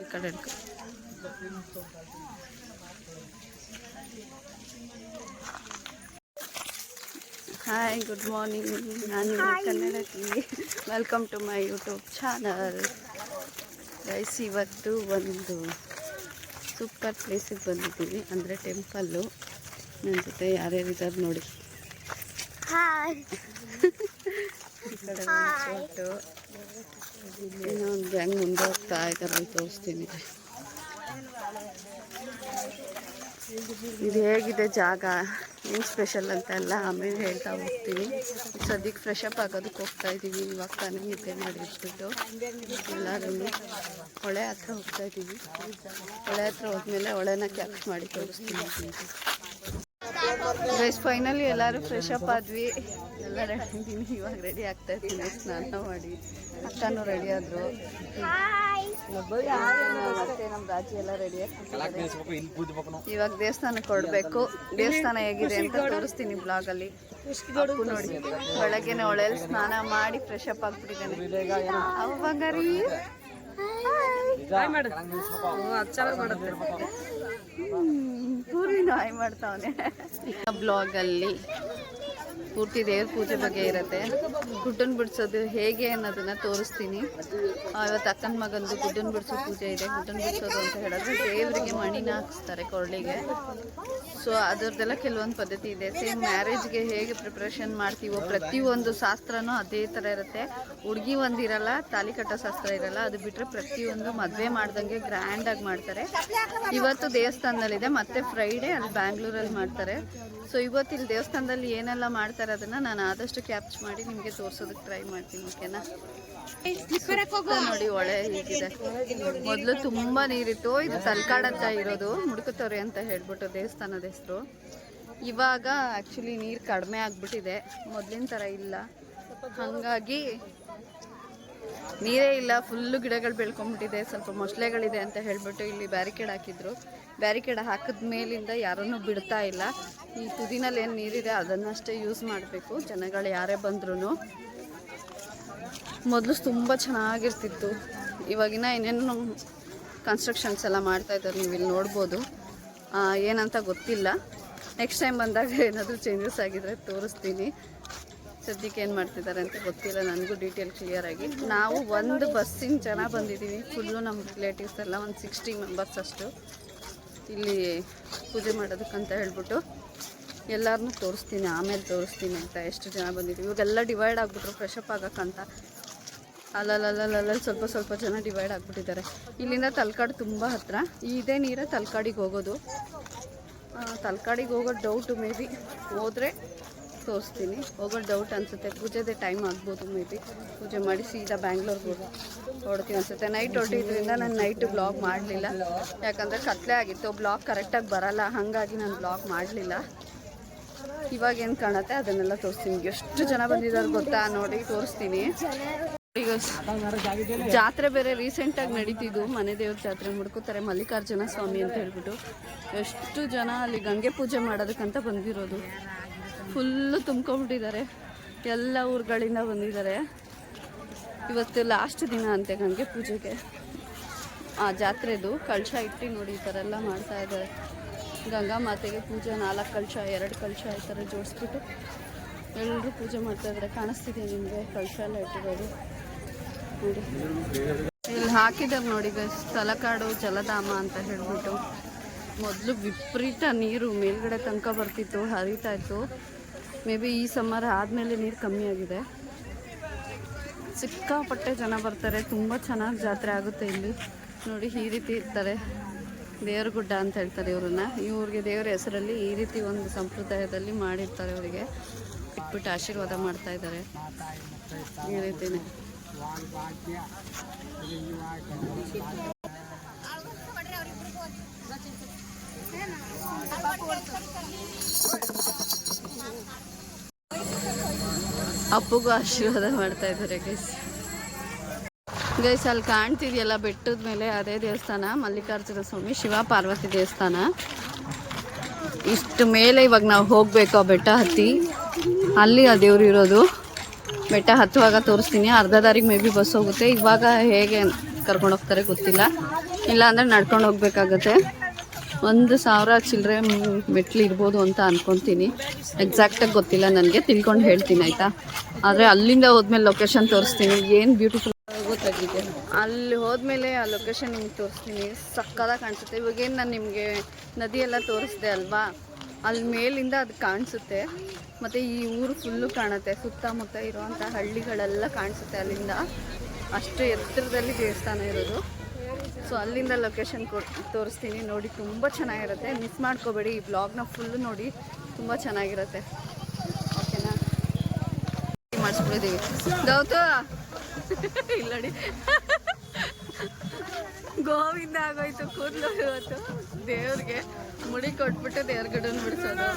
ಈ ಕಡೆ ಹಿಡ್ಕೊ. Hi good morning ನಾನು ನಿಮ್ಮ V welcome to my YouTube channel guys ಇವತ್ತು ಒಂದು ಸೂಪರ್ ಪ್ಲೇಸಿಗೆ ಬಂದಿದ್ದೀವಿ. ಅಂದರೆ ಟೆಂಪಲ್ಲು ನನ್ನ ಜೊತೆ ಯಾರ್ಯಾರಿದ್ದಾರೆ ನೋಡಿ. ಹಾಯ್ ಒಂದು ಗ್ಯಾಂಗ್ ಮುಂದೆ ಹೋಗ್ತಾ ಇದ್ದಾರೆ ತೋರಿಸ್ತೀನಿ. ಇದು ಹೇಗಿದೆ ಜಾಗ? ಏನು ಸ್ಪೆಷಲ್ ಅಂತ ಎಲ್ಲ ಆಮೇಲೆ ಹೇಳ್ತಾ ಹೋಗ್ತೀನಿ ಸದ್ಯಕ್ಕೆ ಫ್ರೆಶ್ ಅಪ್ ಆಗೋದಕ್ಕೆ ಹೋಗ್ತಾ ಇದ್ದೀವಿ ಇವಾಗ ತಾನೇ ನಿದ್ದೆ ಮಾಡಿಬಿಟ್ಟು ಎಲ್ಲರೂ ಹೊಳೆ ಹತ್ರ ಹೋಗ್ತಾ ಇದ್ದೀವಿ ಹೊಳೆ ಹತ್ರ ಹೋದ್ಮೇಲೆ ಹೊಳೆನ ಕ್ಯಾಪ್ ಮಾಡಿ ತೋರಿಸ್ತೀನಿ. ಗೈಸ್ ಫೈನಲಿ ಎಲ್ಲರೂ ಫ್ರೆಶ್ ಅಪ್ ಆದ್ವಿ. ಎಲ್ಲ ರೆಡಿ ಇದ್ದೀನಿ ಇವಾಗ ರೆಡಿ ಆಗ್ತಾ ಇದ್ದೀನಿ ಸ್ನಾನ ಮಾಡಿ. ಅಕ್ಕನೂ ರೆಡಿ ಆದ್ರು. ಮತ್ತೆ ನಮ್ಮ ರಾಜಿ ಎಲ್ಲ ರೆಡಿ ಆಗ್ತಿದ್ದಾರೆ ಇವಾಗ ದೇವಸ್ಥಾನಕ್ಕೆ ಕೊಡಬೇಕು. ದೇವಸ್ಥಾನ ಹೇಗಿದೆ ಅಂತ ತೋರಿಸ್ತೀನಿ ಬ್ಲಾಗ್ ಅಲ್ಲಿ. ಅಪ್ಪು ನೋಡಿ. ಬೆಳಗ್ಗೆನೆ ಹೊಳೆಯಲ್ಲಿ ಸ್ನಾನ ಮಾಡಿ ಫ್ರೆಶ್ ಅಪ್ ಆಗ್ಬಿಟ್ಟಿದ್ದಾನೆ. ಅವು ಬಂಗಾರಿ. ಪೂರ್ವಿನ ಹಾಯ್ ಮಾಡ್ತಾವನೆ. ಬ್ಲಾಗ್ ಅಲ್ಲಿ ಪೂರ್ತಿ ದೇವ್ರ ಪೂಜೆ ಬಗ್ಗೆ ಇರುತ್ತೆ. ಗುಡ್ಡನ್ ಬಿಡ್ಸೋದು ಹೇಗೆ ಅನ್ನೋದನ್ನ ತೋರಿಸ್ತೀನಿ. ಇವತ್ತು ಅಕ್ಕನ ಮಗಂದು ಗುಡ್ಡನ್ ಬಿಡಿಸೋ ಪೂಜೆ ಇದೆ. ಗುಡ್ಡನ್ ಬಿಡಿಸೋದು ಅಂತ ಹೇಳಿದ್ರೆ ದೇವರಿಗೆ ಮಣಿನ ಹಾಕಿಸ್ತಾರೆ ಕೊರಳಿಗೆ. ಸೊ ಅದರದ್ದೆಲ್ಲ ಕೆಲವೊಂದು ಪದ್ಧತಿ ಇದೆ. ಸೇಮ್ ಮ್ಯಾರೇಜ್ಗೆ ಹೇಗೆ ಪ್ರಿಪ್ರೇಷನ್ ಮಾಡ್ತೀವೋ ಪ್ರತಿಯೊಂದು ಶಾಸ್ತ್ರನೂ ಅದೇ ಥರ ಇರುತ್ತೆ. ಹುಡುಗಿ ಒಂದಿರಲ್ಲ ತಾಲಿ ಕಟ್ಟೋ ಶಾಸ್ತ್ರ ಇರಲ್ಲ. ಅದು ಬಿಟ್ಟರೆ ಪ್ರತಿಯೊಂದು ಮದುವೆ ಮಾಡ್ದಂಗೆ ಗ್ರ್ಯಾಂಡಾಗಿ ಮಾಡ್ತಾರೆ. ಇವತ್ತು ದೇವಸ್ಥಾನದಲ್ಲಿದೆ. ಮತ್ತೆ ಫ್ರೈಡೇ ಅಲ್ಲಿ ಬ್ಯಾಂಗ್ಳೂರಲ್ಲಿ ಮಾಡ್ತಾರೆ. ಸೊ ಇವತ್ತು ಇಲ್ಲಿ ದೇವಸ್ಥಾನದಲ್ಲಿ ಏನೆಲ್ಲ ಮಾಡ್ತಾರೆ ಅದನ್ನ ನಾನು ಆದಷ್ಟು ಕ್ಯಾಪ್ಚ್ ಮಾಡಿ ನಿಮಗೆ ತೋರ್ಸೋದಕ್ಕೆ ಟ್ರೈ ಮಾಡ್ತೀನಿ ಓಕೆನಾ ನೋಡಿ ಒಳೆ ಹೀಗಿದೆ. ಮೊದಲು ತುಂಬಾ ನೀರಿತ್ತು ಇದು ತಲ್ಕಾಡ್ ಅಂತ ಇರೋದು ಮುಡುಕುತ್ತವ್ರೆ ಅಂತ ಹೇಳ್ಬಿಟ್ಟು ದೇವಸ್ಥಾನದ ಹೆಸರು. ಇವಾಗ ಆ್ಯಕ್ಚುಲಿ ನೀರು ಕಡಿಮೆ ಆಗ್ಬಿಟ್ಟಿದೆ ಮೊದಲಿನ ಥರ ಇಲ್ಲ. ಹಾಗಾಗಿ ನೀರೇ ಇಲ್ಲ ಫುಲ್ಲು ಗಿಡಗಳು ಬೆಳ್ಕೊಂಬಿಟ್ಟಿದೆ ಸ್ವಲ್ಪ ಮೊಸಳೆಗಳಿದೆ ಅಂತ ಹೇಳ್ಬಿಟ್ಟು ಇಲ್ಲಿ ಬ್ಯಾರಿಕೇಡ್ ಹಾಕಿದ್ರು. ಬ್ಯಾರಿಕೇಡ್ ಹಾಕಿದ ಮೇಲಿಂದ ಯಾರನ್ನೂ ಬಿಡ್ತಾ ಇಲ್ಲ. ಈ ತುದಿನಲ್ಲಿ ಏನು ನೀರಿದೆ ಅದನ್ನಷ್ಟೇ ಯೂಸ್ ಮಾಡಬೇಕು. ಜನಗಳು ಯಾರೇ ಬಂದ್ರೂ ಮೊದಲು ತುಂಬ ಚೆನ್ನಾಗಿರ್ತಿತ್ತು. ಇವಾಗಿನ ಏನೇನು ಕನ್ಸ್ಟ್ರಕ್ಷನ್ಸ್ ಎಲ್ಲ ಮಾಡ್ತಾ ಇದ್ದಾರೆ ನೀವು ಇಲ್ಲಿ ನೋಡ್ಬೋದು. ಏನಂತ ಗೊತ್ತಿಲ್ಲ. ನೆಕ್ಸ್ಟ್ ಟೈಮ್ ಬಂದಾಗ ಏನಾದರೂ ಚೇಂಜಸ್ ಆಗಿದ್ರೆ ತೋರಿಸ್ತೀನಿ. ಸದ್ಯಕ್ಕೆ ಏನು ಮಾಡ್ತಿದ್ದಾರೆ ಅಂತ ಗೊತ್ತಿಲ್ಲ. ನನಗೂ ಡೀಟೇಲ್ ಕ್ಲಿಯರ್ ಆಗಿ. ನಾವು ಒಂದು ಬಸ್ಸಿನ ಜನ ಬಂದಿದ್ದೀವಿ. ಫುಲ್ಲು ನಮ್ಮ ರಿಲೇಟಿವ್ಸ್ ಎಲ್ಲ ಒಂದು ಸಿಕ್ಸ್ಟಿ ಮೆಂಬರ್ಸ್ ಅಷ್ಟು. ಇಲ್ಲಿ ಪೂಜೆ ಮಾಡೋದಕ್ಕಂತ ಹೇಳ್ಬಿಟ್ಟು ಎಲ್ಲರನ್ನೂ ತೋರಿಸ್ತೀನಿ, ಆಮೇಲೆ ತೋರಿಸ್ತೀನಿ ಅಂತ ಎಷ್ಟು ಜನ ಬಂದಿದ್ದೀವಿ. ಇವಾಗೆಲ್ಲ ಡಿವೈಡ್ ಆಗಿಬಿಟ್ರು ಫ್ರೆಶ್ ಅಪ್ ಆಗೋಕ್ಕಂತ. ಅಲ್ಲಲ್ಲಲ್ಲಲ್ಲಲ್ಲಿ, ಸ್ವಲ್ಪ ಸ್ವಲ್ಪ ಜನ ಡಿವೈಡ್ ಆಗಿಬಿಟ್ಟಿದ್ದಾರೆ. ಇಲ್ಲಿಂದ ತಲಕಾಡು ತುಂಬ ಹತ್ತಿರ ಇದೇ ನೀರೇ ತಲಕಾಡಿಗೆ ಹೋಗೋದು. ತಲಕಾಡಿಗೆ ಹೋಗೋ ಡೌಟು ಮೇ ಬಿ ಹೋದರೆ ತೋರಿಸ್ತೀನಿ. ಹೋಗೋ ಡೌಟ್ ಅನಿಸುತ್ತೆ. ಪೂಜೆದೇ ಟೈಮ್ ಆಗ್ಬೋದು ಮೇ ಬಿ ಪೂಜೆ ಮಾಡಿ ಸೀದಾ ಬ್ಯಾಂಗ್ಳೂರ್ಗೆ ಹೋಗಿ ಹೊಡ್ತೀವಿ ಅನಿಸುತ್ತೆ. ನೈಟ್ ಹೊರಟಿದ್ರಿಂದ ನಾನು ನೈಟ್ ಬ್ಲಾಗ್ ಮಾಡಲಿಲ್ಲ. ಯಾಕಂದರೆ ಕತ್ಲೆ ಆಗಿತ್ತು. ಬ್ಲಾಗ್ ಕರೆಕ್ಟಾಗಿ ಬರಲ್ಲ. ಹಾಗಾಗಿ ನಾನು ಬ್ಲಾಗ್ ಮಾಡಲಿಲ್ಲ. ಇವಾಗ ಏನು ಕಾಣುತ್ತೆ ಅದನ್ನೆಲ್ಲ ತೋರಿಸ್ತೀನಿ. ಎಷ್ಟು ಜನ ಬಂದಿದ್ದಾರೆ ಗೊತ್ತಾ? ನೋಡಿ, ತೋರಿಸ್ತೀನಿ. ಈಗ ಜಾತ್ರೆ ಬೇರೆ ರೀಸೆಂಟಾಗಿ ನಡೀತಿದ್ದು. ಮನೆ ದೇವ್ರ ಜಾತ್ರೆ ಮುಡ್ಕೋತಾರೆ ಮಲ್ಲಿಕಾರ್ಜುನ ಸ್ವಾಮಿ ಅಂತ ಹೇಳ್ಬಿಟ್ಟು. ಎಷ್ಟು ಜನ ಅಲ್ಲಿ ಗಂಗೆ ಪೂಜೆ ಮಾಡೋದಕ್ಕಂತ ಬಂದಿರೋದು. ಫುಲ್ಲು ತುಂಬ್ಕೊಂಡ್ಬಿಟ್ಟಿದ್ದಾರೆ. ಎಲ್ಲ ಊರುಗಳಿಂದ ಬಂದಿದ್ದಾರೆ. ಇವತ್ತು ಲಾಸ್ಟ್ ದಿನ ಅಂತೆ ನನಗೆ ಪೂಜೆಗೆ. ಆ ಜಾತ್ರೆದು ಕಳಶ ಇಟ್ಟು ನೋಡಿ ಈ ಥರ ಎಲ್ಲ ಮಾಡ್ತಾ ಇದ್ದಾರೆ. ಗಂಗಾ ಮಾತೆಗೆ ಪೂಜೆ, ನಾಲ್ಕು ಕಳಶ, ಎರಡು ಕಳಶ ಈ ಥರ ಜೋಡಿಸ್ಬಿಟ್ಟು ಎಲ್ಲರೂ ಪೂಜೆ ಮಾಡ್ತಾ ಇದ್ದಾರೆ. ಕಾಣಿಸ್ತಿದೆ ನಿಮಗೆ ಕಳಶ ಎಲ್ಲ ಇಟ್ಟಿರೋದು. ನೋಡಿ. ಇಲ್ಲಿ ಹಾಕಿದ್ದಾರೆ ನೋಡಿ ತಲಕಾಡು, ಜಲಧಾಮ ಅಂತ ಹೇಳ್ಬಿಟ್ಟು. ಮೊದಲು ವಿಪರೀತ ನೀರು ಮೇಲ್ಗಡೆ ತನಕ ಬರ್ತಿತ್ತು, ಹರಿತಾ ಇತ್ತು. ಮೇ ಬಿ ಈ ಸಮ್ಮರ್ ಆದಮೇಲೆ ನೀರು ಕಮ್ಮಿ ಆಗಿದೆ. ಸಿಕ್ಕಾಪಟ್ಟೆ ಜನ ಬರ್ತಾರೆ. ತುಂಬ ಚೆನ್ನಾಗಿ ಜಾತ್ರೆ ಆಗುತ್ತೆ ಇಲ್ಲಿ. ನೋಡಿ, ಈ ರೀತಿ ಇರ್ತಾರೆ. ದೇವ್ರ ಗುಡ್ಡ ಅಂತ ಹೇಳ್ತಾರೆ ಇವ್ರನ್ನ. ಇವ್ರಿಗೆ ದೇವರ ಹೆಸರಲ್ಲಿ ಈ ರೀತಿ ಒಂದು ಸಂಪ್ರದಾಯದಲ್ಲಿ ಮಾಡಿರ್ತಾರೆ ಅವರಿಗೆ. ಇಟ್ಬಿಟ್ಟು ಆಶೀರ್ವಾದ ಮಾಡ್ತಾ ಇದ್ದಾರೆ. ಈ ರೀತಿನೇ. ಅಪ್ಪಗೂ ಆಶೀರ್ವಾದ ಮಾಡ್ತಾ ಇದ್ದಾರೆ ಗೈಸ್ ಗೈಸ್ ಅಲ್ಲಿ ಕಾಣ್ತಿದೆಯಲ್ಲ, ಬೆಟ್ಟದ ಮೇಲೆ ಅದೇ ದೇವಸ್ಥಾನ, ಮಲ್ಲಿಕಾರ್ಜುನ ಸ್ವಾಮಿ, ಶಿವ ಪಾರ್ವತಿ ದೇವಸ್ಥಾನ. ಇಷ್ಟು ಮೇಲೆ ಇವಾಗ ನಾವು ಹೋಗ್ಬೇಕು ಆ ಬೆಟ್ಟ ಹತ್ತಿ. ಅಲ್ಲಿ ಆ ದೇವ್ರು ಇರೋದು. ಬೆಟ್ಟ ಹತ್ತುವಾಗ ತೋರಿಸ್ತೀನಿ. ಅರ್ಧ ದಾರಿಗೆ ಮೇ ಬಿ ಬಸ್ ಹೋಗುತ್ತೆ. ಇವಾಗ ಹೇಗೆ ಕರ್ಕೊಂಡು ಹೋಗ್ತಾರೆ ಗೊತ್ತಿಲ್ಲ. ಇಲ್ಲ ಅಂದರೆ ನಡ್ಕೊಂಡು ಹೋಗ್ಬೇಕಾಗತ್ತೆ. ಒಂದು ಸಾವಿರ ಚಿಲ್ಲರೆ ಮೆಟ್ಲು ಇರ್ಬೋದು ಅಂತ ಅಂದ್ಕೊತೀನಿ ಎಕ್ಸಾಕ್ಟಾಗಿ ಗೊತ್ತಿಲ್ಲ ನನಗೆ, ತಿಳ್ಕೊಂಡು ಹೇಳ್ತೀನಿ ಆಯಿತಾ? ಆದರೆ ಅಲ್ಲಿಂದ ಹೋದ್ಮೇಲೆ ಲೊಕೇಶನ್ ತೋರಿಸ್ತೀನಿ. ಏನು ಬ್ಯೂಟಿಫುಲ್ ಗೊತ್ತಾಗಿದೆ ಅಲ್ಲಿ ಹೋದ್ಮೇಲೆ ಆ ಲೊಕೇಶನ್ ನಿಮ್ಗೆ ತೋರಿಸ್ತೀನಿ. ಸಕ್ಕದಾಗಿ ಕಾಣಿಸುತ್ತೆ. ಇವಾಗೇನು ನಾನು ನಿಮಗೆ ನದಿಯೆಲ್ಲ ತೋರಿಸ್ದೆ ಅಲ್ವಾ? ಅಲ್ಲಿ ಮೇಲಿಂದ ಅದು ಕಾಣಿಸುತ್ತೆ. ಮತ್ತು ಈ ಊರು ಫುಲ್ಲು ಕಾಣುತ್ತೆ. ಸುತ್ತಮುತ್ತ ಇರುವಂಥ ಹಳ್ಳಿಗಳೆಲ್ಲ ಕಾಣಿಸುತ್ತೆ ಅಲ್ಲಿಂದ. ಅಷ್ಟು ಎತ್ತರದಲ್ಲಿ ದೇವಸ್ಥಾನ ಇರೋದು. ಸೊ ಅಲ್ಲಿಂದ ಲೊಕೇಶನ್ ಕೊಟ್ಟು ತೋರಿಸ್ತೀನಿ. ನೋಡಿ, ತುಂಬ ಚೆನ್ನಾಗಿರುತ್ತೆ. ಮಿಸ್ ಮಾಡ್ಕೋಬೇಡಿ. ಈ ಬ್ಲಾಗ್ನ ಫುಲ್ಲು ನೋಡಿ, ತುಂಬ ಚೆನ್ನಾಗಿರುತ್ತೆ. ಓಕೆನಾ ಮಾಡಿಸ್ಬಿಟ್ಟಿದ್ದೀವಿ ಇಲ್ಲ ಇಲ್ಲಡಿ ಗೋವಿಂದ ಆಗೋಯ್ತು. ಕೂದಲು ಇವತ್ತು. ದೇವ್ರಿಗೆ ಮುಡಿ ಕೊಟ್ಬಿಟ್ಟು ದೇವ್ರ ಗಡನ್ ಬಿಡಿಸೋದು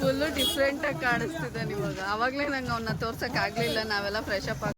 ಫುಲ್ಲು ಡಿಫ್ರೆಂಟಾಗಿ ಕಾಣಿಸ್ತಿದ್ದಾನೆ ಇವಾಗ ಆವಾಗಲೇ ನಂಗೆ ಅವನ್ನ ತೋರ್ಸೋಕ್ಕಾಗಲಿಲ್ಲ ನಾವೆಲ್ಲ ಫ್ರೆಶ್ ಅಪ್ ಗೈಸ್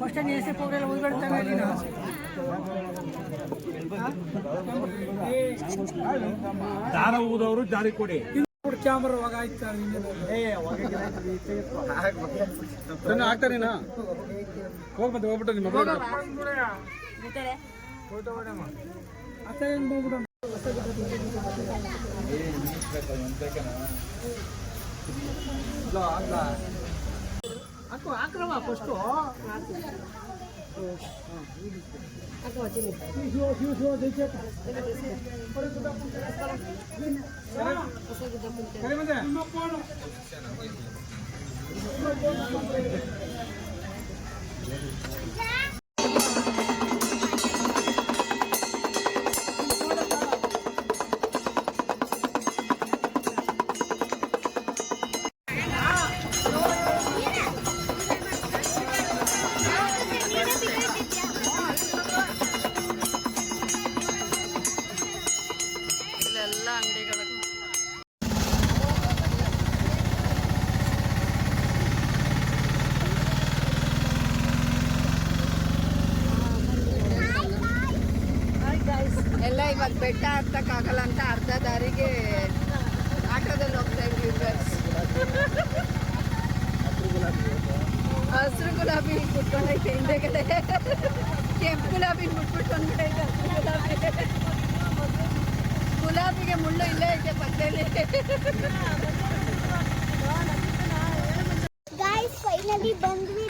ಫಸ್ಟ್ ಎಸಿ ಪೌಡರ್ ಉಳ್ಬಿಡ್ತಾನೆ ನೀನು ದಾರ ಊದವರು ಜಾರಿ ಕೊಡಿ. ಕ್ಯಾಮ್ರಾ ಅವಾಗ ಆಯ್ತಾ ಹೋಗ್ ಮತ್ತೆ ಹೋಗ್ಬಿಟ್ಟು ನಿಮ್ಮ ಅತ್ತ ಹಾಕು ಹಾಕ್ರವ ಫಸ್ಟು ಇಲ್ಲೆಲ್ಲ ಇವಾಗ ಬೆಟ್ಟ ಹತ್ತಕ್ಕಾಗಲ್ಲ ಅಂತ ಅರ್ಧ ದಾರಿಗೆ ಆಟೋದಲ್ಲಿ ಹೋಗ್ತಾ ಇದ್ವಿ ಹಸಿರು ಗುಲಾಬಿ ಕುಟ್ಕೊಂಡೈತೆ ಹಿಂದೆಗಡೆ. ಕೆಂಪು ಗುಲಾಬಿ ಮುಟ್ಬಿಟ್ಟು ಬಂದ್ಬಿಟ್ಟೈತೆ ಹಸಿರು ಗುಲಾಬಿ. ಗುಲಾಬಿಗೆ ಮುಳ್ಳು ಇಲ್ಲೇ ಐತೆ ಪಕ್ಕದಲ್ಲಿ.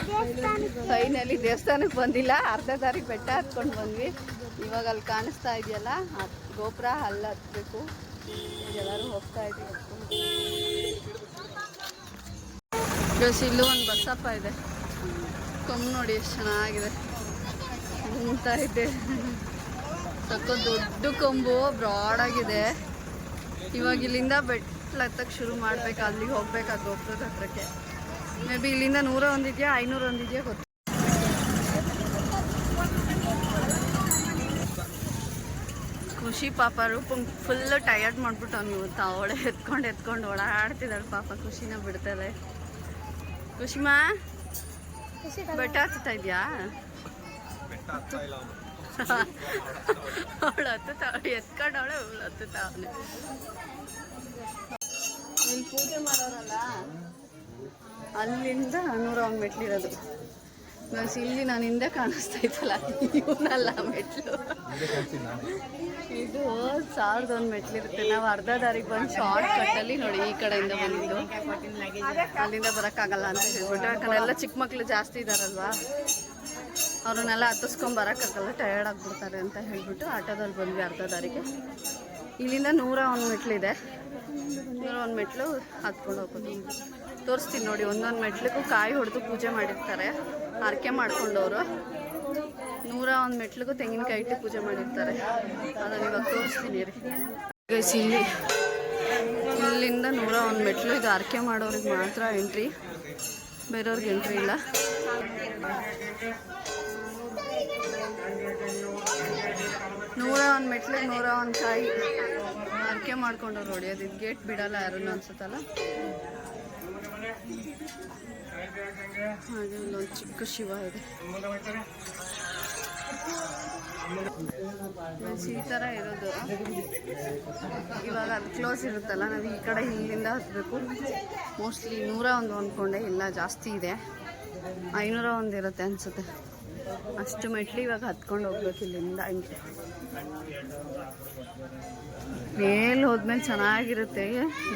ದೇವಸ್ಥಾನಕ್ಕೆ. ಫೈನಲಿ ದೇವಸ್ಥಾನಕ್ಕೆ ಬಂದಿಲ್ಲ. ಅರ್ಧ ದಾರಿ ಬೆಟ್ಟ ಹತ್ಕೊಂಡು ಬಂದ್ವಿ. ಇವಾಗ ಅಲ್ಲಿ ಕಾಣಿಸ್ತಾ ಇದೆಯಲ್ಲ? ಗೋಪುರ ಅಲ್ಲಿ ಹತ್ಬೇಕು. ಎಲ್ಲರೂ ಹೋಗ್ತಾ ಇದ್ದೀವಿ ಗಸ್ ಇಲ್ಲೂ ಒಂದು ಬಸ್ಸಪ್ಪ ಇದೆ. ಕೊಂಬು ನೋಡಿ ಎಷ್ಟು ಚೆನ್ನಾಗಿದೆ. ಅಂತ ಇದೆ ಸ್ವಲ್ಪ ದೊಡ್ಡ ಕೊಂಬು ಬ್ರಾಡ್ ಆಗಿದೆ. ಇವಾಗ ಇಲ್ಲಿಂದ ಬೆಟ್ಲ ಹತ್ತಕ್ಕೆ ಶುರು ಮಾಡ್ಬೇಕು. ಅಲ್ಲಿಗೆ ಹೋಗ್ಬೇಕು ಆ ಗೋಪುರದ ಹತ್ರಕ್ಕೆ. ಮೇ ಬಿ ಇಲ್ಲಿಂದ ನೂರ ಒಂದಿದೆಯಾ, ಐನೂರ ಒಂದಿದೆಯಾ ಗೊತ್ತು. ಖುಷಿ ಪಾಪ ರೂಪ ಫುಲ್ಲು ಟಯರ್ಡ್ ಮಾಡ್ಬಿಟ್ಟು ಅವ್ನು ಇವತ್ತು ಅವಳೆ ಎತ್ಕೊಂಡು ಎತ್ಕೊಂಡು ಓಡಾಡ್ತಿದ್ದಾಳೆ ಪಾಪ, ಖುಷಿನ ಬಿಡ್ತಾಳೆ ಖುಷಿಮಾ ಬೆಟ್ಟ ಹತ್ತುತ್ತಾ ಇದೆಯಾ? ಅವಳು ಎತ್ಕೊಂಡು ಅವಳೆ ಅವಳು ಹತ್ತುತ್ತಾ ಅವಳೆ ಇಲ್ಲಿ ಪೂಜೆ ಮಾಡೋರಲ್ಲ, ಅಲ್ಲಿಂದ ನೂರ ಒಂದು ಮೆಟ್ಲಿರೋದು ಗೈಸ್ ಇಲ್ಲಿ ನಾನು ಹಿಂದೆ ಕಾಣಿಸ್ತಾ ಇತ್ತಲ್ಲ ಇವನಲ್ಲ ಮೆಟ್ಲು. ಇದು ಸಾವಿರದ ಒಂದು ಮೆಟ್ಲಿರುತ್ತೆ. ನಾವು ಅರ್ಧ ದಾರಿಗೆ ಬಂದು ಶಾರ್ಟ್ ಕಟ್ಟಲ್ಲಿ ನೋಡಿ ಈ ಕಡೆಯಿಂದ ಬಂದಿದ್ದು. ಅಲ್ಲಿಂದ ಬರೋಕ್ಕಾಗಲ್ಲ ಅಂತ ಹೇಳ್ಬಿಟ್ಟು. ಯಾಕಂದ್ರೆ ಎಲ್ಲ ಚಿಕ್ಕ ಮಕ್ಕಳು ಜಾಸ್ತಿ ಇದ್ದಾರಲ್ವಾ ಅವ್ರನ್ನೆಲ್ಲ ಹತ್ತಿಸ್ಕೊಂಡ್ ಬರೋಕ್ಕಾಗಲ್ಲ. ಟಯರ್ಡ್ ಆಗಿಬಿಡ್ತಾರೆ ಅಂತ ಹೇಳ್ಬಿಟ್ಟು ಆಟೋದಲ್ಲಿ ಬಂದ್ವಿ ಅರ್ಧ ದಾರಿಗೆ. ಇಲ್ಲಿಂದ ನೂರ ಒಂದು ಇದೆ ನೂರ ಒಂದು ಮೆಟ್ಲು ಹತ್ಕೊಂಡು ಹೋಗೋದು ತೋರಿಸ್ತೀನಿ ನೋಡಿ, ಒಂದೊಂದು ಮೆಟ್ಲಿಗೂ ಕಾಯಿ ಹೊಡೆದು ಪೂಜೆ ಮಾಡಿರ್ತಾರೆ. ಆರಕೆ ಮಾಡ್ಕೊಂಡವರು. ನೂರ ಒಂದು ಮೆಟ್ಲಿಗೂ ತೆಂಗಿನಕಾಯಿ ಇಟ್ಟು ಪೂಜೆ ಮಾಡಿರ್ತಾರೆ. ಅದನ್ನು ಇವಾಗ ತೋರಿಸ್ತೀನಿ ರೀ ಇಲ್ಲಿ ಇಲ್ಲಿಂದ ನೂರ ಒಂದು ಮೆಟ್ಲು ಇದು ಹರಕೆ ಮಾಡೋರಿಗೆ ಮಾತ್ರ ಎಂಟ್ರಿ ಬೇರೆಯವ್ರಿಗೆ ಎಂಟ್ರಿ ಇಲ್ಲ. ನೂರ ಒಂದು ಮೆಟ್ಲು, ನೂರ ಒಂದು ಕಾಯಿ. ಹರಕೆ ಮಾಡ್ಕೊಂಡವ್ರು ನೋಡಿ ಇದು ಗೇಟ್ ಬಿಡಲ್ಲ ಯಾರನ್ನು ಅನ್ಸುತ್ತಲ್ಲ? ಹಾಗೆ ಇಲ್ಲೊಂದು ಚಿಕ್ಕ ಶಿವ ಇದೆ. ಈ ಥರ ಇರೋದು. ಇವಾಗ ಅದು ಕ್ಲೋಸ್ ಇರುತ್ತಲ್ಲ ನಾವು ಈ ಕಡೆ ಇಲ್ಲಿಂದ ಹತ್ತಬೇಕು ಮೋಸ್ಟ್ಲಿ ನೂರ ಒಂದು ಅಂದ್ಕೊಂಡೆ ಇಲ್ಲ ಜಾಸ್ತಿ ಇದೆ. ಐನೂರ ಒಂದು ಇರುತ್ತೆ ಅನಿಸುತ್ತೆ. ಅಷ್ಟು ಮೆಟ್ಲು ಇವಾಗ ಹತ್ಕೊಂಡು ಹೋಗ್ಬೇಕು ಇಲ್ಲಿಂದ ಹಂಗೆ. ಮೇಲೆ ಹೋದ್ಮೇಲೆ ಚೆನ್ನಾಗಿರುತ್ತೆ.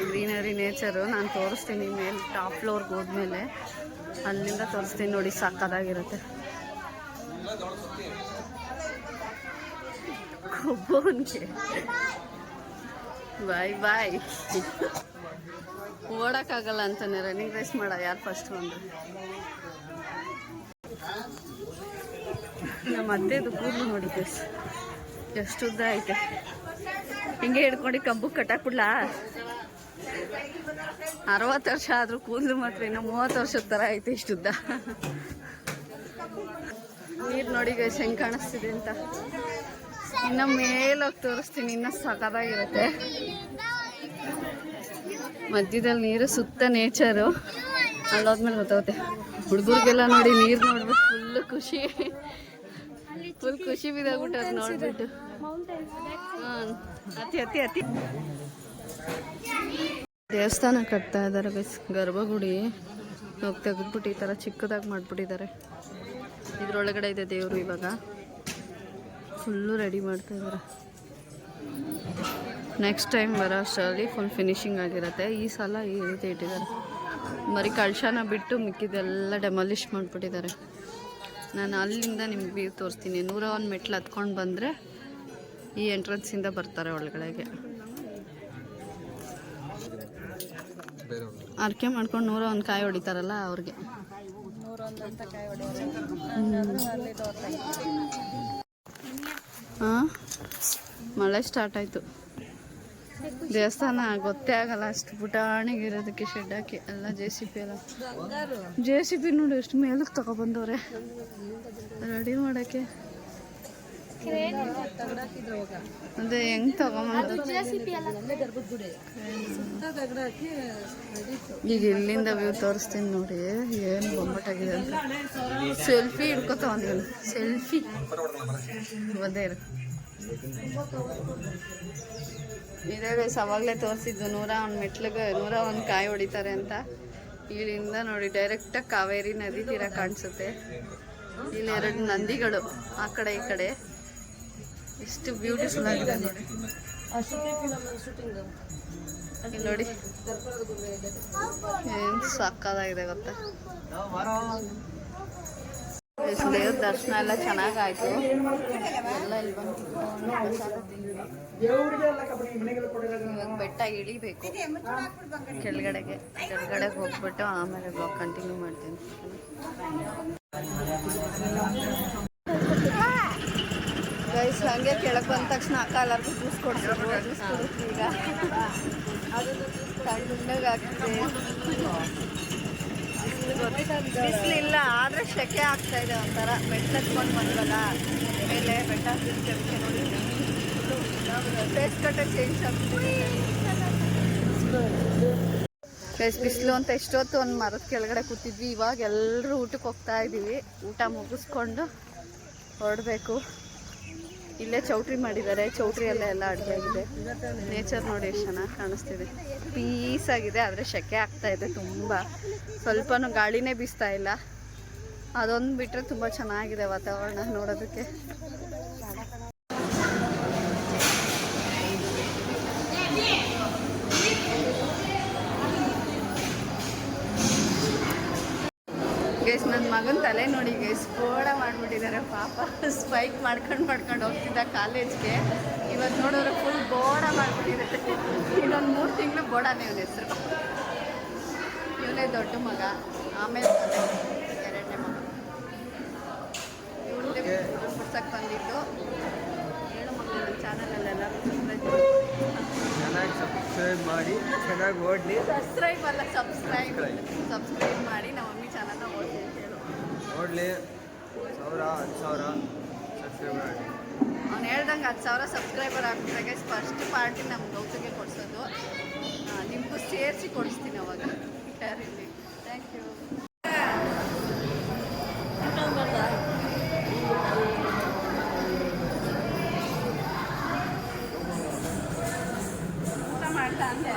ಗ್ರೀನರಿ ನೇಚರು ನಾನು ತೋರಿಸ್ತೀನಿ ಮೇಲೆ ಟಾಪ್ ಫ್ಲೋರ್ಗೆ ಹೋದ್ಮೇಲೆ. ಅಲ್ಲಿಂದ ತೋರಿಸ್ತೀನಿ ನೋಡಿ ಸಕ್ಕದಾಗಿರುತ್ತೆ ಕೊಬ್ಬವನಿಗೆ ಬಾಯ್ ಬಾಯ್. ಓಡೋಕ್ಕಾಗಲ್ಲ ಅಂತಾನೆ ರನ್ನಿಂಗ್ ರೇಸ್ ಮಾಡ, ಯಾರು ಫಸ್ಟ್ ಒಂದು ನಮ್ಮ ಅತ್ತೆದು ಕೂದಲು ನೋಡಿ ಎಷ್ಟು ಉದ್ದ ಐತೆ. ಹಿಂಗೆ ಹಿಡ್ಕೊಂಡು ಕಬ್ಬು ಕಟ್ಟಾಕ್ಬಿಡ್ಲಾ? ಅರವತ್ತು ವರ್ಷ ಆದರೂ ಕೂದಲು ಮಾತ್ರ ಇನ್ನು ಮೂವತ್ತು ವರ್ಷದ ಥರ ಐತೆ ಇಷ್ಟುದ್ದ. ನೀರು ನೋಡಿ ಗೈಸ್ ಹೆಂಗೆ ಕಾಣಿಸ್ತಿದೆ ಅಂತ. ಇನ್ನು ಮೇಲೋಗಿ ತೋರಿಸ್ತೀನಿ ಇನ್ನೂ ಸಖತ್ತಾಗಿರುತ್ತೆ. ಮಧ್ಯದಲ್ಲಿ ನೀರು ಸುತ್ತ ನೇಚರು ಅಲ್ಲೋದ್ಮೇಲೆ ಗೊತ್ತಾಗುತ್ತೆ. ಹುಡುಗರಿಗೆಲ್ಲ ನೋಡಿ ನೀರು ನೋಡ್ಬಿಟ್ಟು ಫುಲ್ ಖುಷಿ. ಫುಲ್ ಖುಷಿ ಬಿದ್ದಾಗ್ಬಿಟ್ಟು ನೋಡ್ಬಿಟ್ಟು. ಹಾಂ ಅತಿ ಅತಿ ಅತಿ. ದೇವಸ್ಥಾನ ಕಟ್ತಾ ಇದ್ದಾರೆ ಬಸ್ ಗರ್ಭಗುಡಿ. ಹೋಗಿ ತೆಗೆದ್ಬಿಟ್ಟು ಈ ಥರ ಚಿಕ್ಕದಾಗಿ ಮಾಡಿಬಿಟ್ಟಿದ್ದಾರೆ ಇದರೊಳಗಡೆ ಇದೆ ದೇವರು ಇವಾಗ. ಫುಲ್ಲು ರೆಡಿ ಮಾಡ್ತಾ ಇದ್ದಾರೆ ನೆಕ್ಸ್ಟ್ ಟೈಮ್ ಬರೋ ಅಷ್ಟರಲ್ಲಿ ಫುಲ್ ಫಿನಿಶಿಂಗ್ ಆಗಿರುತ್ತೆ. ಈ ಸಲ ಈ ರೀತಿ ಇಟ್ಟಿದ್ದಾರೆ. ಮರಿ ಕಳಶನ ಬಿಟ್ಟು ಮಿಕ್ಕಿದೆಲ್ಲ ಡೆಮಾಲಿಷ್ ಮಾಡಿಬಿಟ್ಟಿದ್ದಾರೆ. ನಾನು ಅಲ್ಲಿಂದ ನಿಮ್ಗೆ ತೋರಿಸ್ತೀನಿ. ನೂರ ಒಂದು ಮೆಟ್ಲು ಹತ್ಕೊಂಡು ಬಂದರೆ ಈ ಎಂಟ್ರೆನ್ಸಿಂದ ಬರ್ತಾರೆ ಒಳಗಡೆಗೆ. ಅರ್ಕೆ ಮಾಡ್ಕೊಂಡು ನೂರ ಒಂದು ಕಾಯಿ ಹೊಡಿತಾರಲ್ಲ ಅವ್ರಿಗೆ. ಹಾಂ? ಮಳೆ ಸ್ಟಾರ್ಟ್ ಆಯಿತು. ದೇವಸ್ಥಾನ ಗೊತ್ತೇ ಆಗಲ್ಲ, ಅಷ್ಟು ಪುಟಾಣಿಗಿರೋದಕ್ಕೆ ಶೆಡ್ ಹಾಕಿ, ಎಲ್ಲ ಜೆ ಸಿ ಪಿ ಎಲ್ಲ. ಜೆ ಸಿ ಪಿ ನೋಡಿ, ಎಷ್ಟು ಮೇಲಕ್ಕೆ ತಗೊಬಂದವ್ರೆ. ರೆಡಿ ಮಾಡೋಕ್ಕೆ. ಅದೇ ಹೆಂಗ್ ತಗೊಂಬಂದು ಈಗ ಇಲ್ಲಿಂದ ವ್ಯೂ ತೋರಿಸ್ತೀನಿ ನೋಡಿ ಏನು ಬೊಂಬಟ್ಟಾಗಿದೆ ಅಂತ. ಸೆಲ್ಫಿ ಹಿಡ್ಕೊತ ಒಂದಿಲ್ಲ ಸೆಲ್ಫಿ ಒಂದೇ ಇರು ಇದೇ ಬೇಸ್ ಅವಾಗಲೇ ತೋರಿಸಿದ್ದು ನೂರ ಒಂದು ಮೆಟ್ಲಿಗೆ ನೂರ ಒಂದು ಕಾಯಿ ಹೊಡಿತಾರೆ ಅಂತ. ಇಲ್ಲಿಂದ ನೋಡಿ ಡೈರೆಕ್ಟಾಗಿ ಕಾವೇರಿ ನದಿ ತೀರ ಕಾಣಿಸುತ್ತೆ. ಇಲ್ಲಿ ಎರಡು ನಂದಿಗಳು ಆ ಕಡೆ ಈ ಕಡೆ. ಎಷ್ಟು ಬ್ಯೂಟಿಫುಲ್ ಆಗಿದೆ ನೋಡಿ. ನೋಡಿ. ಏನು ಸಕ್ಕದಾಗಿದೆ ಗೊತ್ತಾ? ದೇವ್ರ ದರ್ಶನ ಎಲ್ಲ ಚೆನ್ನಾಗಾಯ್ತು. ಎಲ್ಲ ಇಲ್ಲಿ ಬಂದು ಬೆಟ್ಟ ಇಳಿಬೇಕು. ಕೆಳಗಡೆಗೆ ಕೆಳಗಡೆ ಹೋಗ್ಬಿಟ್ಟು ಆಮೇಲೆ ಬ್ಲಾಗ್ ಕಂಟಿನ್ಯೂ ಮಾಡ್ತೀನಿ. ಗೈಸ್ ಹಂಗೆ ಕೆಳಗೆ ಬಂದ ತಕ್ಷಣ ಅಕ್ಕ ಎಲ್ಲರಿಗೂ ಜ್ಯೂಸ್ ಕೊಡ್ಸಿದ್ರು. ಜ್ಯೂಸ್ ಕೊಡುತ್ತೆ ಈಗ. ತಣ್ಣಗೆ ಆಗ್ತದೆ ಬಿಸಿಲಿಲ್ಲ, ಆದರೆ ಸೆಕೆ ಆಗ್ತಾ ಇದೆ ಒಂಥರ. ಬೆಟ್ಟ ಹತ್ಕೊಂಡು ಬಂದ್ವಲ್ಲ ಮೇಲೆ ಬೆಟ್ಟ ಫೇಸ್ ಕಟ್ಟೆ ಚೇಂಜ್ ಆಗ್ತಿದೆ ಗೈಸ್ ಬಿಸಿಲು ಅಂತ ಎಷ್ಟೊತ್ತು ಒಂದು ಮರದ ಕೆಳಗಡೆ ಕೂತಿದ್ವಿ. ಇವಾಗ ಎಲ್ಲರೂ ಊಟಕ್ಕೆ ಹೋಗ್ತಾ ಇದ್ದೀವಿ ಊಟ ಮುಗಿಸ್ಕೊಂಡು ಹೊರಡಬೇಕು. ಇಲ್ಲೇ ಚೌಟ್ರಿ ಮಾಡಿದ್ದಾರೆ. ಚೌಟ್ರಿಯಲ್ಲೇ ಎಲ್ಲ ಅಡುಗೆ ಆಗಿದೆ. ನೇಚರ್ ನೋಡಿ ಎಷ್ಟು ಚೆನ್ನಾಗಿ ಕಾಣಿಸ್ತಿದೆ. ಪೀಸ್ ಆಗಿದೆ, ಆದರೆ ಸೆಕೆ ಆಗ್ತಾ ಇದೆ ತುಂಬ. ಸ್ವಲ್ಪನೂ ಗಾಳಿನೇ ಬೀಸ್ತಾ ಇಲ್ಲ. ಅದೊಂದು ಬಿಟ್ಟರೆ ತುಂಬ ಚೆನ್ನಾಗಿದೆ ವಾತಾವರಣ ನೋಡೋದಕ್ಕೆ ಗೈಸ್ ನನ್ನ ಮಗನ ತಲೆ ನೋಡಿ ಗೈಸ್ ಬೋಡ ಮಾಡಿಬಿಟ್ಟಿದ್ದಾರೆ ಪಾಪ. ಸ್ಪೈಕ್ ಮಾಡ್ಕೊಂಡು ಮಾಡ್ಕೊಂಡು ಹೋಗ್ತಿದ್ದ ಕಾಲೇಜ್ಗೆ. ಇವತ್ತು ನೋಡಿದ್ರೆ ಫುಲ್ ಬೋಡ ಮಾಡಿಬಿಟ್ಟಿದ್ದಾರೆ ಇನ್ನೊಂದು ಮೂರು ತಿಂಗಳು ಬೋಡಾನೆ ಇವನ ಹೆಸರು. ಇವನೇ ದೊಡ್ಡ ಮಗ. ಆಮೇಲೆ ಎರಡನೇ ಮಗ. ಇವಳು ಬಿಡ್ಸಕ್ಕೆ ಬಂದಿದ್ದು. ಹೇಳು ಮಕ್ಕಳು ನನ್ನ ಚಾನಲಲ್ಲೆಲ್ಲ ಚೆನ್ನಾಗಿ ಸಬ್ಸ್ಕ್ರೈಬ್ ಮಾಡಿ ಚೆನ್ನಾಗಿ ಓಡಲಿ. ಸಬ್ಸ್ಕ್ರೈಬ್ ಅಲ್ಲ ಸಬ್ಸ್ಕ್ರೈಬ್ ಸಬ್ಸ್ಕ್ರೈಬ್ ಮಾಡಿ ನಮ್ಮ ಮಮ್ಮಿ ಚಾನಲ್ನ ಓದಿ ಓಡಲಿ ಸಾವಿರ ಹತ್ತು ಸಾವಿರ ಸಬ್ಸ್ಕ್ರೈಬರ್ ಆಗಲಿ ಅವ್ನು ಹೇಳ್ದಂಗೆ ಹತ್ತು ಸಾವಿರ ಸಬ್ಸ್ಕ್ರೈಬರ್ ಆಗ್ಬಿಟ್ಟಾಗ ಫಸ್ಟ್ ಪಾರ್ಟಿ ನಮ್ಮ ಗೌತಗೆ ಕೊಡಿಸೋದು. ನಿಮಗೂ ಸೇರಿಸಿ ಕೊಡಿಸ್ತೀನಿ ಅವಾಗ. ಸರಿ ಥ್ಯಾಂಕ್ ಯು ಊಟ ಮಾಡ್ತಾ ಅಂದೆ.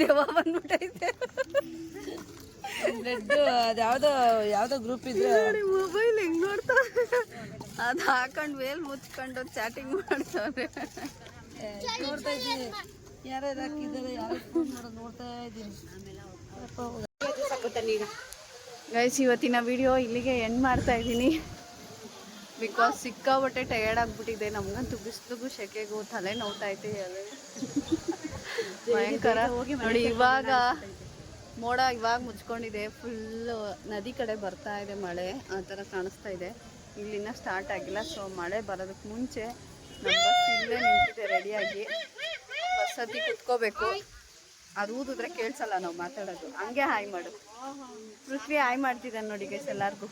ದೆವ್ವ ಬಂದ್ಬಿಟ್ಟೈತೆ. ಅದು ಅದ್ಯಾವ್ದೋ ಯಾವ್ದೋ ಗ್ರೂಪ್ ಇದ್ರೆ. ಮೊಬೈಲ್ ಹೆಂಗ್ ನೋಡ್ತಾ ಅದು ಹಾಕೊಂಡು ವೇಲ್ ಮುಚ್ಕೊಂಡು ಚಾಟಿಂಗ್ ಮಾಡ್ತಾರೆ ನೋಡ್ತಾ ಇದ್ದೀನಿ. ಯಾರ್ಯಾರು ಹಾಕಿದ್ದಾರೆ ಯಾರು ಫೋನ್ ಮಾಡೋದು ನೋಡ್ತಾ ಇದ್ದೀನಿ. ಗೈಸ್ ಇವತ್ತಿನ ವಿಡಿಯೋ ಇಲ್ಲಿಗೆ ಎಂಡ್ ಮಾಡ್ತಾ ಇದ್ದೀನಿ. ಬಿಕಾಸ್ ಸಿಕ್ಕಾಬಟ್ಟೆ ಟಯರ್ಡ್ ಆಗ್ಬಿಟ್ಟಿದೆ. ನಮಗಂತೂ ಬಿಸಿಲಿಗೂ ಶೆಕೆಗೂ ತಲೆ ನೋವ್ತಾ ಅದೇ ಭಯಂಕರ. ನೋಡಿ ಇವಾಗ ಮೋಡ ಇವಾಗ ಮುಚ್ಕೊಂಡಿದೆ. ಫುಲ್ ನದಿ ಕಡೆ ಬರ್ತಾ ಇದೆ ಮಳೆ. ಆ ಥರ ಕಾಣಿಸ್ತಾ ಇದೆ. ಇಲ್ಲಿನ ಸ್ಟಾರ್ಟ್ ಆಗಿಲ್ಲ. ಸೊ ಮಳೆ ಬರೋದಕ್ಕೆ ಮುಂಚೆ ನಮ್ಮ ಬಸ್ ಇಲ್ಲೇ ನಿಂತಿದೆ ರೆಡಿಯಾಗಿ ಬಸ್ ಹತ್ತಿ ಕುತ್ಕೋಬೇಕು. ಅದು ಊದಿದ್ರೆ ಕೇಳಿಸಲ್ಲ ನಾವು ಮಾತಾಡೋದು. ಹಂಗೆ ಹಾಯ್ ಮಾಡು. ಪೃಥ್ವಿ ಹಾಯ್ ಮಾಡ್ತಿದ್ದಾನೆ ನೋಡಿ ಗೈಸ್ ಎಲ್ಲರಿಗೂ.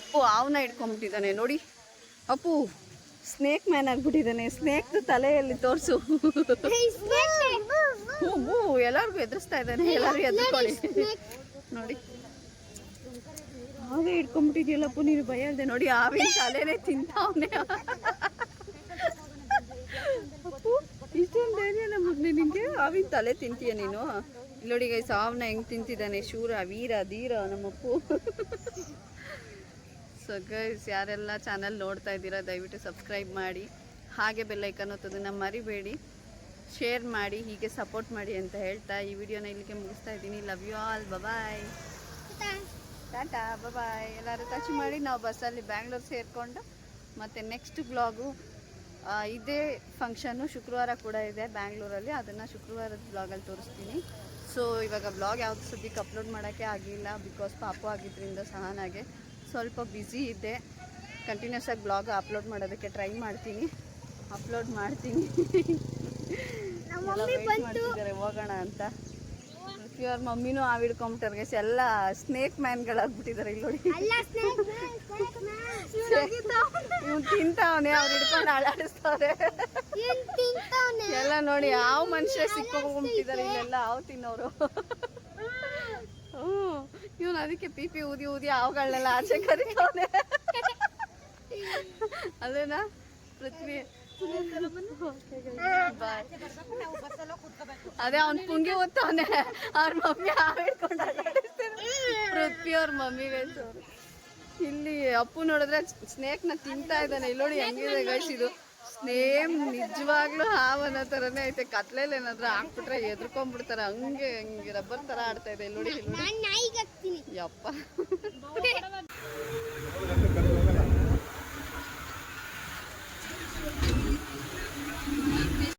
ಅಪ್ಪು ಅವನ್ನ ಇಟ್ಕೊಂಬಿಟ್ಟಿದ್ದಾನೆ ನೋಡಿ ಅಪ್ಪು. ಸ್ನೇಕ್ ಮ್ಯಾನ್ ಆಗ್ಬಿಟ್ಟಿದ್ದಾನೆ. ಸ್ನೇಕ್ ತಲೆಯಲ್ಲಿ ತೋರಿಸು. ಹ್ಞೂ ಎಲ್ಲರಿಗೂ ಎದುರಿಸ್ತಾ ಇದ್ದಾನೆ. ಎಲ್ಲರೂ ಎದುರ್ಕೊಳ್ಳಿ. ನೋಡಿ. ಹಾಗೆ ಇಟ್ಕೊಂಡ್ಬಿಟ್ಟಿದ್ಯಲ್ಲಪ್ಪ ನೀನು ಭಯ ಇದೆ ನೋಡಿ. ಆವಿನ ತಲೆನೇ ತಿಂತಾವನೆ ಇಷ್ಟೊಂದು ಧೈರ್ಯ ನಮಗೆ ನಿನಗೆ ಆವಿನ ತಲೆ ತಿಂತೀಯ ನೀನು? ನೋಡಿ ಗೈ ಸಾವನ್ನ ಹೆಂಗ್ ತಿಂತಿದ್ದಾನೆ? ಶೂರ ವೀರ ಧೀರ ನಮ್ಮಪ್ಪು. ಸೊ ಗೈಸ್ ಯಾರೆಲ್ಲ ಚಾನಲ್ ನೋಡ್ತಾ ಇದ್ದೀರಾ ದಯವಿಟ್ಟು ಸಬ್ಸ್ಕ್ರೈಬ್ ಮಾಡಿ. ಹಾಗೆ ಬೆಲ್ಲೈಕನ್ ಒತ್ತೋದನ್ನು ಮರಿಬೇಡಿ. ಶೇರ್ ಮಾಡಿ ಹೀಗೆ ಸಪೋರ್ಟ್ ಮಾಡಿ ಅಂತ ಹೇಳ್ತಾ ಈ ವಿಡಿಯೋನ ಇಲ್ಲಿಗೆ ಮುಗಿಸ್ತಾ ಇದ್ದೀನಿ. Love you all bye tata bye ಎಲ್ಲರೂ ಟಚ್ ಮಾಡಿ. ನಾವು ಬಸ್ಸಲ್ಲಿ ಬ್ಯಾಂಗ್ಳೂರ್ ಸೇರಿಕೊಂಡು ಮತ್ತು ನೆಕ್ಸ್ಟ್ ಬ್ಲಾಗು ಇದೇ ಫಂಕ್ಷನ್ನು ಶುಕ್ರವಾರ ಕೂಡ ಇದೆ ಬ್ಯಾಂಗ್ಳೂರಲ್ಲಿ ಅದನ್ನು ಶುಕ್ರವಾರದ ಬ್ಲಾಗಲ್ಲಿ ತೋರಿಸ್ತೀನಿ. ಸೊ ಇವಾಗ ಬ್ಲಾಗ್ ಯಾವುದು ಸದ್ಯಕ್ಕೆ ಅಪ್ಲೋಡ್ ಮಾಡೋಕ್ಕೆ ಆಗಲಿಲ್ಲ ಬಿಕಾಸ್ ಪಾಪು ಆಗಿದ್ದರಿಂದ ಸಹನಾಗೆ. ಸ್ವಲ್ಪ ಬ್ಯುಸಿ ಇದ್ದೆ. ಕಂಟಿನ್ಯೂಸ್ ಆಗಿ ಬ್ಲಾಗ್ ಅಪ್ಲೋಡ್ ಮಾಡೋದಕ್ಕೆ ಟ್ರೈ ಮಾಡ್ತೀನಿ. ಅಪ್ಲೋಡ್ ಮಾಡ್ತೀನಿ. ಮಾಡ್ತಿದ್ದಾರೆ ಹೋಗೋಣ ಅಂತ. ಇವ್ರ ಮಮ್ಮಿನೂ ಹಾವು ಹಿಡ್ಕೊಂಬಿಟ್ಟಾರೆ. ಎಲ್ಲ ಸ್ನೇಕ್ ಮ್ಯಾನ್ಗಳಾಗ್ಬಿಟ್ಟಿದ್ದಾರೆ ಇಲ್ಲಿ ನೋಡಿ. ಇವ್ನು ತಿಂತಾವನೆ ಅವ್ರು ಹಿಡ್ಕೊಂಡು ಅಳಾಡಿಸ್ತಾವ್ರೆ ಎಲ್ಲ ನೋಡಿ ಯಾವ ಮನುಷ್ಯ ಸಿಕ್ಕೊಂಬಿಟ್ಟಿದ್ದಾರೆ ಇಲ್ಲೆಲ್ಲ ಹಾವು ತಿನ್ನೋರು. ಇವನು ಅದಕ್ಕೆ ಪಿ ಪಿ ಊದಿ ಊದಿ ಅವುಗಳನ್ನೆಲ್ಲ ಆಚೆ ಕರಿತಾವನೆ. ಅದೇನಾ ಪೃಥ್ವಿ. ಅದೇ ಅವ್ನ್ ಪುಂಗಿ ಓದ್ತಾವನೆ. ಅವ್ರ ಮಮ್ಮಿ ಪೃಥ್ವಿ ಅವ್ರ ಮಮ್ಮಿಗೆ ಇಲ್ಲಿ ಅಪ್ಪು ನೋಡಿದ್ರೆ ಸ್ನೇಕ್ನ ತಿಂತಾ ಇದ್ದಾನೆ. ಇಲ್ಲಿ ನೋಡಿ ಹೆಂಗಿದೆ ಗೈಸ್ ಇದು. ಸ್ನೇಮ್ ನಿಜವಾಗ್ಲೂ ಹಾವನ ತರನೇ ಥರನೇ ಐತೆ. ಕತ್ಲೇಲಿ ಏನಾದ್ರೂ ಹಾಕ್ಬಿಟ್ರೆ ಎದ್ಕೊಂಡ್ಬಿಡ್ತಾರೆ ಹಂಗೆ ಹಂಗೆ ರಬ್ಬರ್ ತರ ಆಡ್ತಾ ಇದೆ. ನೋಡಿ ಯಪ್ಪ.